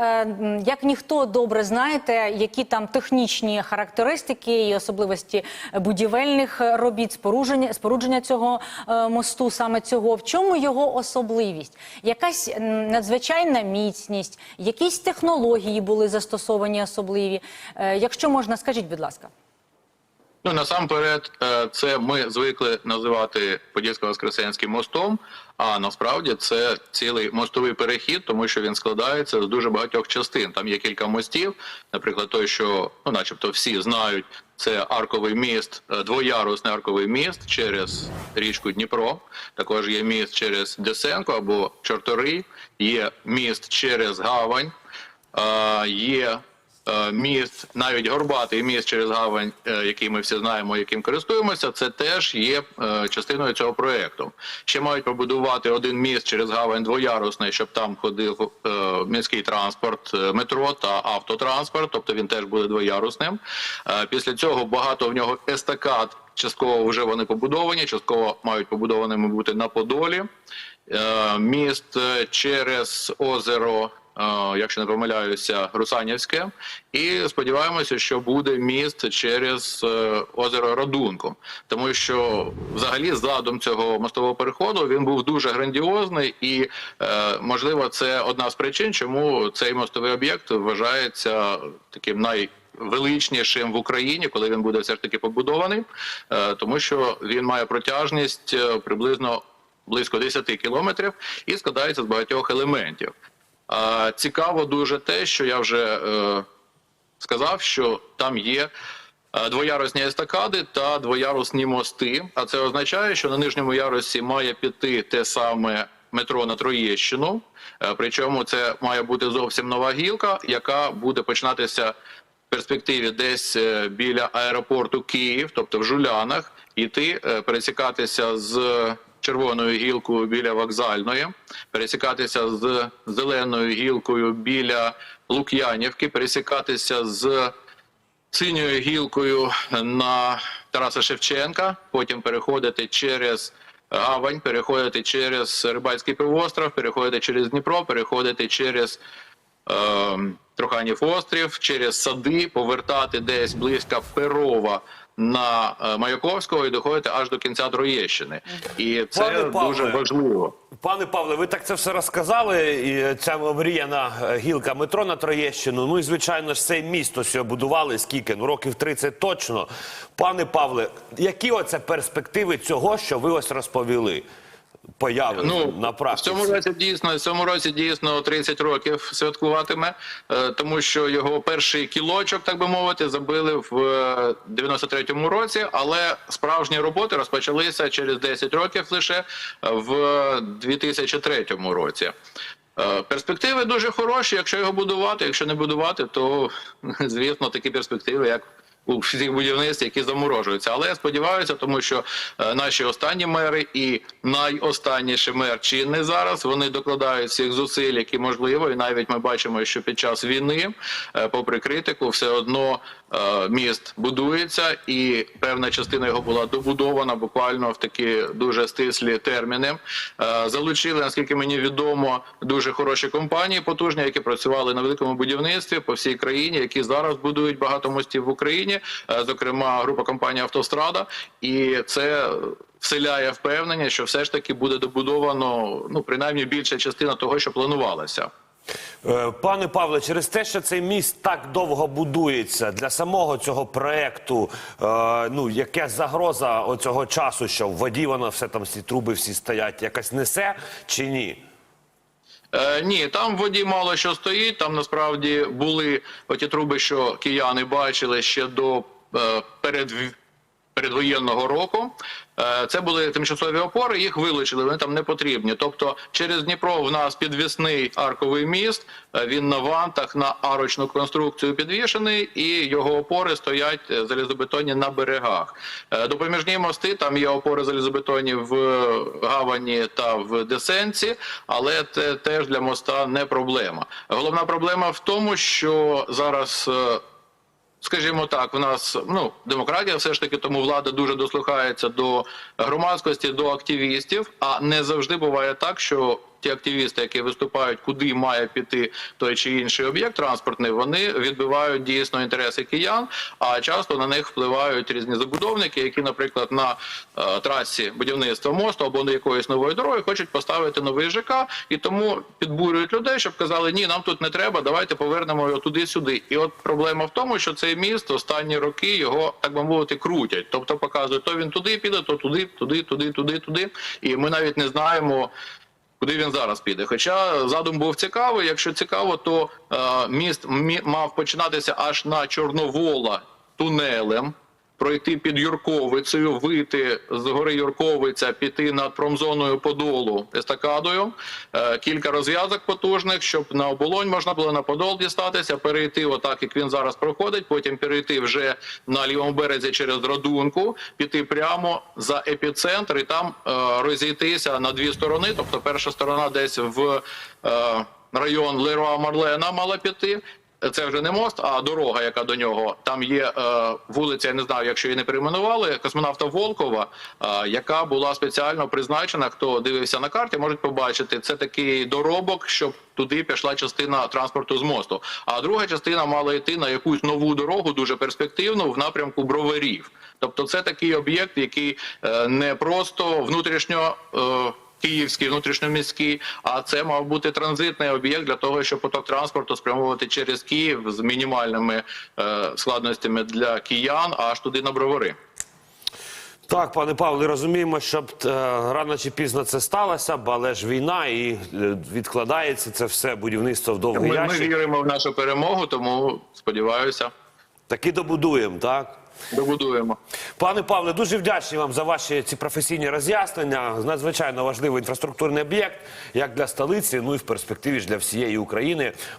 е, як ніхто добре знаєте, які там технічні характеристики і особливості будівельних робіт, спорудження, спорудження цього е, мосту, саме цього. В чому його особливість? Якась надзвичайна міцність, якісь технології були застосовані особливі. Е, Якщо можна, скажіть, будь ласка. Ну насамперед, е, це ми звикли називати Подільсько-Воскресенським мостом. А насправді це цілий мостовий перехід, тому що він складається з дуже багатьох частин. Там є кілька мостів. Наприклад, той, що ну, начебто, всі знають, це арковий міст, е, двоярусний арковий міст через річку Дніпро. Також є міст через Десенко або Чорторий, є міст через Гавань, е, є міст, навіть горбатий міст через гавань, е, який ми всі знаємо, яким користуємося, це теж є е, частиною цього проекту. Ще мають побудувати один міст через гавань двоярусний, щоб там ходив е, міський транспорт, е, метро та автотранспорт, тобто він теж буде двоярусним. Е, Після цього багато в нього естакад. Частково вже вони побудовані, частково мають побудованими бути на Подолі. Е, Міст е, через озеро е, якщо не помиляюся, Русанівське, і сподіваємося, що буде міст через е, озеро Радунку, тому що взагалі задум цього мостового переходу він був дуже грандіозний, і е, можливо, це одна з причин, чому цей мостовий об'єкт вважається таким най величнішим в Україні, коли він буде все ж таки побудований, е, тому що він має протяжність е, приблизно близько 10 кілометрів і складається з багатьох елементів. Цікаво дуже те, що я вже е, сказав, що там є е, двоярусні естакади та двоярусні мости. А це означає, що на нижньому ярусі має піти те саме метро на Троєщину. Е, Причому це має бути зовсім нова гілка, яка буде починатися в перспективі десь біля аеропорту Київ, тобто в Жулянах, іти пересікатися з червоною гілкою біля вокзальної, пересікатися з зеленою гілкою біля Лук'янівки, пересікатися з синьою гілкою на Тараса Шевченка, потім переходити через Гавань, переходити через Рибальський півостров, переходити через Дніпро, переходити через е, Труханів острів, через сади, повертати десь близько Перова на е, Маяковського і доходити аж до кінця Троєщини. І це Пане Павле, дуже важливо. Пане Павле, ви так це все розказали. І ця мріяна е, гілка метро на Троєщину. Ну і звичайно ж це місто що будували скільки? Ну років 30 точно. Пане Павле, які оце перспективи цього, що ви ось розповіли? Появи Ну на в цьому році дійсно в цьому році дійсно 30 років святкуватиме, е, тому що його перший кілочок, так би мовити, забили в е, 93-му році, але справжні роботи розпочалися через 10 років лише е, в 2003 році. Е, Перспективи дуже хороші. Якщо його будувати, якщо не будувати, то звісно такі перспективи, як у всіх будівництв, які заморожуються. Але я сподіваюся, тому що е, наші останні мери і найостанніший мер чинний зараз вони докладають всіх зусиль, які можливо, і навіть ми бачимо, що під час війни, е, попри критику, все одно е, міст будується, і певна частина його була добудована буквально в такі дуже стислі терміни. Залучили, наскільки мені відомо, дуже хороші компанії, потужні, які працювали на великому будівництві по всій країні, які зараз будують багато мостів в Україні, е, зокрема група компанії Автострада, і це. Вселяє впевнення, що все ж таки буде добудовано ну принаймні більша частина того, що планувалося. Е, Пане Павле, через те, що цей міст так довго будується для самого цього проекту, е, ну яка загроза оцього часу, що в воді воно все там всі труби всі стоять, якась несе чи ні? Е, ні, там в воді мало що стоїть. Там насправді були оті труби, що кияни бачили ще до е, перед передвоєнного року. Е, Це були тимчасові опори, їх вилучили, вони там не потрібні. Тобто через Дніпро в нас підвісний арковий міст, е, він на вантах на арочну конструкцію підвішений, і його опори стоять е, залізобетонні на берегах. Допоміжні мости, там є опори залізобетонні в Гавані та в Десенці, але це теж для моста не проблема. Головна проблема в тому, що зараз. Скажімо так, в нас ну демократія, все ж таки, тому влада дуже дослухається до громадськості, до активістів. А не завжди буває так, що ті активісти, які виступають, куди має піти той чи інший об'єкт транспортний, вони відбивають дійсно інтереси киян, а часто на них впливають різні забудовники, які, наприклад, на е, трасі будівництва мосту або на якоїсь нової дороги хочуть поставити новий ЖК, і тому підбурюють людей, щоб казали, ні, нам тут не треба, давайте повернемо його туди-сюди. І от проблема в тому, що цей міст останні роки його так би мовити крутять, тобто показують, то він туди піде, то туди, туди, туди, туди, туди. І ми навіть не знаємо. Куди він зараз піде? Хоча задум був цікавий. Якщо цікаво, то е, міст мі- мав починатися аж на Чорновола тунелем, пройти під Юрковицею, вийти з гори Юрковиця, піти над промзоною Подолу естакадою, е, кілька розв'язок потужних, щоб на оболонь можна було на Подол дістатися, перейти отак, як він зараз проходить, потім перейти вже на лівому березі через Родунку, піти прямо за епіцентр і там е, розійтися на дві сторони. Тобто, перша сторона десь в е, район Леруа Марлена мала піти. Це вже не мост, а дорога, яка до нього. Там є е, вулиця, я не знаю, якщо її не перейменували, космонавта Волкова, е, яка була спеціально призначена. Хто дивився на карті, можуть побачити. Це такий доробок, щоб туди пішла частина транспорту з мосту. А друга частина мала йти на якусь нову дорогу, дуже перспективну, в напрямку броварів. Тобто, це такий об'єкт, який е, не просто внутрішньо. Е, Київський, внутрішньоміський, а це мав бути транзитний об'єкт для того, щоб поток транспорту спрямовувати через Київ з мінімальними е, складностями для киян, аж туди на бровари. Так, пане Павле, розуміємо, що е, рано чи пізно це сталося, бо але ж війна і е, відкладається це все будівництво в довгий Ми, ми віримо в нашу перемогу, тому сподіваюся, Таки добудуємо, так? Добудуємо. Пане Павле, дуже вдячні вам за ваші ці професійні роз'яснення. Надзвичайно важливий інфраструктурний об'єкт, як для столиці, ну і в перспективі ж для всієї України.